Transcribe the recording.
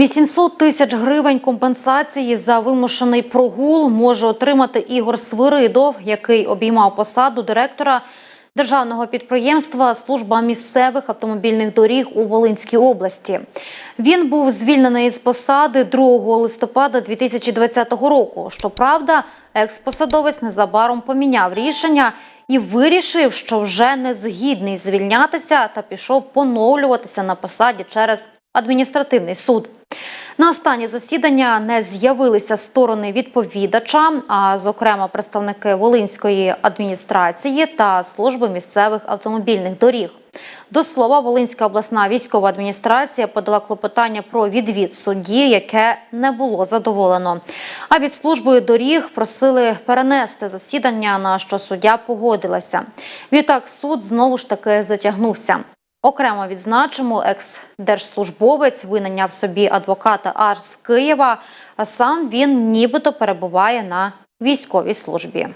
800 тисяч гривень компенсації за вимушений прогул може отримати Ігор Свиридов, який обіймав посаду директора державного підприємства Служба місцевих автомобільних доріг у Волинській області. Він був звільнений з посади 2 листопада 2020 року. Щоправда, експосадовець незабаром поміняв рішення і вирішив, що вже не згідний звільнятися та пішов поновлюватися на посаді через адміністративний суд. На останнє засідання не з'явилися сторони відповідача, а зокрема представники Волинської адміністрації та служби місцевих автомобільних доріг. До слова, Волинська обласна військова адміністрація подала клопотання про відвід судді, яке не було задоволено. А від служби доріг просили перенести засідання, на що суддя погодилася. Відтак суд знову ж таки затягнувся. Окремо відзначимо, екс-держслужбовець винайняв собі адвоката аж з Києва, а сам він нібито перебуває на військовій службі.